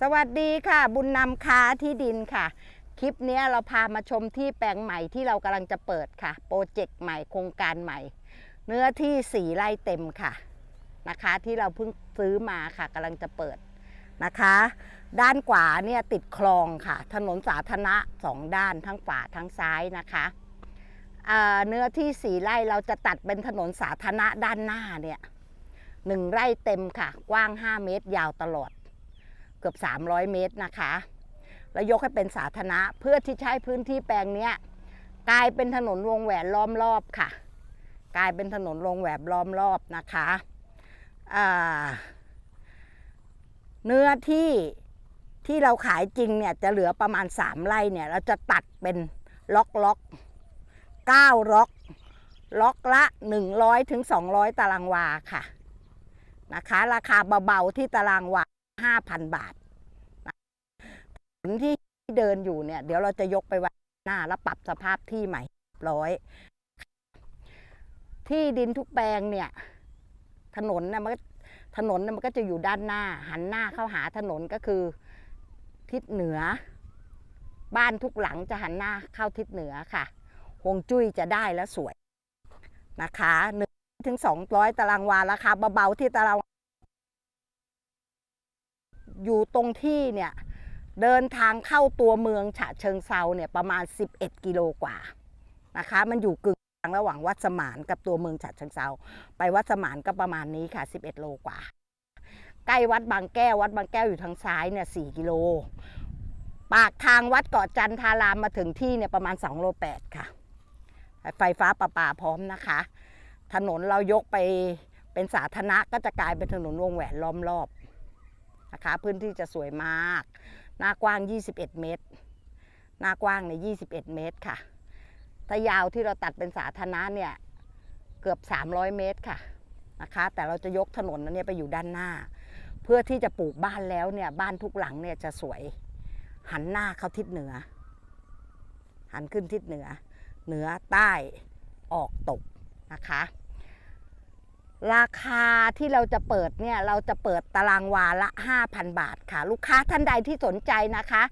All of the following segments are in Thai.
สวัสดีค่ะ บุญนำค้าที่ดินค่ะ คลิปนี้เราพามาชมที่แปลงใหม่ที่เรากำลังจะเปิดค่ะ โปรเจกต์ใหม่โครงการใหม่ เนื้อที่สี่ไร่เต็มค่ะนะคะ ที่เราเพิ่งซื้อมาค่ะกำลังจะเปิดนะคะ ด้านขวาเนี่ยติดคลองค่ะ ถนนสาธารณะสองด้านทั้งขวาทั้งซ้ายนะคะเนื้อที่สี่ไร่เราจะตัดเป็นถนนสาธารณะด้านหน้าเนี่ยหนึ่งไร่เต็มค่ะ กว้าง 5 เมตรยาวตลอด กือบ 300 เมตรนะคะ แล้วยกให้เป็นสาธารณะเพื่อที่ใช้พื้นที่แปลงนี้กลายเป็นถนนวงแหวนล้อมรอบค่ะ กลายเป็นถนนวงแหวนล้อมรอบนะคะเนื้อที่ที่เราขายจริงเนี่ยจะเหลือประมาณ 3 ไร่เนี่ยเราจะตัดเป็นล็อกล็อก9ล็อกล็อกละ 100ถึง200 ตารางวาค่ะนะคะ ราคาเบาๆที่ตารางวา 5,000บาทถนนที่เดินอยู่เนี่ย เดี๋ยวเราจะยกไปไว้หน้าแล้วปรับสภาพที่ใหม่ร้อย ที่ดินทุกแปลงเนี่ย ถนนเนี่ยมันก็ถนนเนี่ยมันก็จะอยู่ด้านหน้า หันหน้าเข้าหาถนนก็คือทิศเหนือ บ้านทุกหลังจะหันหน้าเข้าทิศเหนือค่ะฮวงจุ้ยจะได้และสวยนะคะหนึ่งถึงสองร้อยตารางวาราคาเบาๆที่ตาราง อยู่ตรงที่เนี่ยเดินทางเข้าตัวเมืองฉะเชิงเซาเนี่ยประมาณ 11 กิโลกว่านะคะ มันอยู่กึ่งกลางระหว่างวัดสมานกับตัวเมืองฉะเชิงเซาไปวัดสมานก็ประมาณนี้ค่ะ 11 โลกว่า ใกล้วัดบางแก้ววัดบางแก้วอยู่ทางซ้ายเนี่ย4กิโล ปากทางวัดเกาะจันทารามมาถึงที่เนี่ยประมาณ2โล8ค่ะ ไฟฟ้าประปาพร้อมนะคะ ถนนเรายกไปเป็นสาธารณะก็จะกลายเป็นถนนวงแหวนล้อมรอบ นะคะ พื้นที่จะสวยมาก หน้ากว้าง 21 เมตร หน้ากว้างใน 21 เมตรค่ะ ถ้ายาวที่เราตัดเป็นสาธารณะเนี่ยเกือบ 300 เมตรค่ะนะคะ แต่เราจะยกถนนนั้นเนี่ยไปอยู่ด้านหน้า เพื่อที่จะปลูกบ้านแล้วเนี่ยบ้านทุกหลังเนี่ยจะสวย หันหน้าเข้าทิศเหนือ หันขึ้นทิศเหนือ เหนือใต้ออกตกนะคะ ราคาที่เราจะเปิดเนี่ยเราจะเปิดตารางวาละ 5,000 บาทค่ะ ลูกค้าท่านใดที่สนใจนะคะ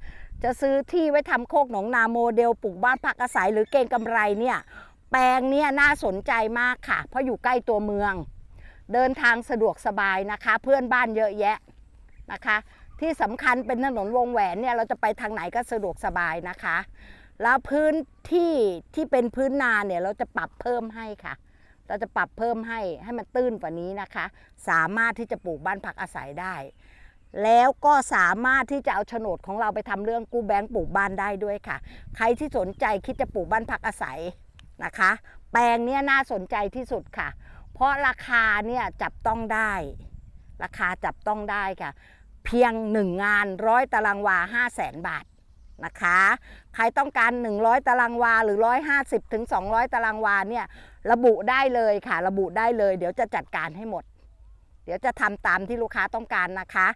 จะซื้อที่ไว้ทำโคกหนองนาโมเดลปลูกบ้านพักอาศัยหรือเกงกำไรเนี่ยแปลงเนี่ยน่าสนใจมากค่ะ เพราะอยู่ใกล้ตัวเมือง เดินทางสะดวกสบายนะคะ เพื่อนบ้านเยอะแยะนะคะ ที่สำคัญเป็นถนนวงแหวนเนี่ยเราจะไปทางไหนก็สะดวกสบายนะคะ แล้วพื้นที่ที่เป็นพื้นนาเนี่ยเราจะปรับเพิ่มให้ค่ะ เราจะปรับเพิ่มให้ให้มันตื้นกว่านี้นะคะ สามารถที่จะปลูกบ้านพักอาศัยได้ แล้วก็สามารถที่จะเอาโฉนดของเราไปทำเรื่องกู้แบงก์ปลูกบ้านได้ด้วยค่ะ ใครที่สนใจคิดจะปลูกบ้านพักอาศัยนะคะ แปลงเนี้ยน่าสนใจที่สุดค่ะ เพราะราคาเนี่ยจับต้องได้ ราคาจับต้องได้ค่ะ เพียงหนึ่งงานร้อยตารางวา5 0 0แสนบาท นะคะ ใครต้องการ 100 ตารางวาหรือ 150ถึง200 ตารางวาเนี่ยระบุได้เลยค่ะ ระบุได้เลย เดี๋ยวจะจัดการให้หมด เดี๋ยวจะทำตามที่ลูกค้าต้องการนะคะ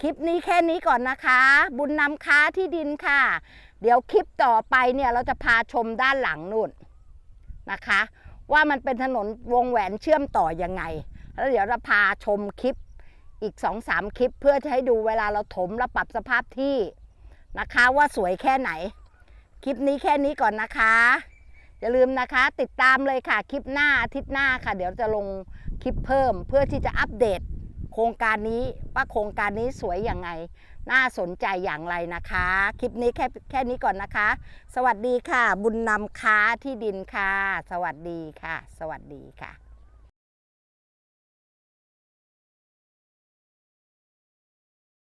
คลิปนี้แค่นี้ก่อนนะคะ บุญนำค้าที่ดินค่ะ เดี๋ยวคลิปต่อไปเนี่ยเราจะพาชมด้านหลังนู่นนะคะ ว่ามันเป็นถนนวงแหวนเชื่อมต่อยังไง แล้วเดี๋ยวเราพาชมคลิปอีก2-3คลิปเพื่อจะให้ดูเวลาเราถมและปรับสภาพที่ นะคะว่าสวยแค่ไหน คลิปนี้แค่นี้ก่อนนะคะ อย่าลืมนะคะ ติดตามเลยค่ะ คลิปหน้าอาทิตย์หน้าค่ะ เดี๋ยวจะลงคลิปเพิ่มเพื่อที่จะอัปเดต โครงการนี้ว่าโครงการนี้สวยอย่างไง น่าสนใจอย่างไรนะคะ คลิปนี้แค่แค่นี้ก่อนนะคะ สวัสดีค่ะ บุญนำค้าที่ดินค่ะ สวัสดีค่ะ สวัสดีค่ะ